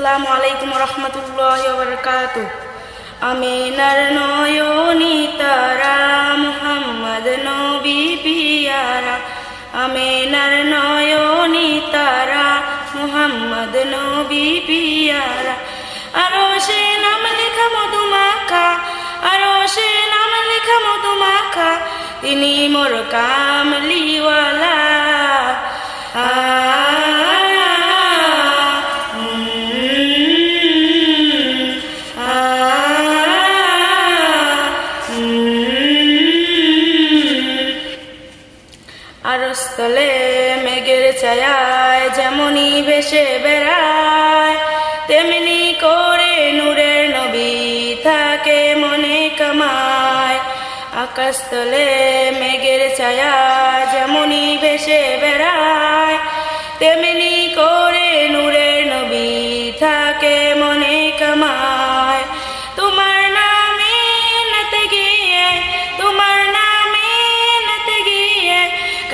আসসালামু আলাইকুম রহমতুল্লাহ বরকাত আমিনার নয়নি তারা, মুহাম্মদ নবী পিয়ারা। আমিনার নয়নি তারা, মুহাম্মদ নবী পিয়ারা। আরও সে নাম লেখা মধুমাখা, আরও সে নাম লেখা মধুমাখা। তিনি মোর কামলিওয়ালা আরস্তলে মেঘের ছায়ায় যেমনি ভেসে বেড়ায়, তেমনি করে নূরের নবী থাকে মনে কামায়। আকাশতলে মেঘের ছায়া যেমনি ভেসে বেড়ায়, তেমনি করে নূরের নবী থাকে মনে কামায়।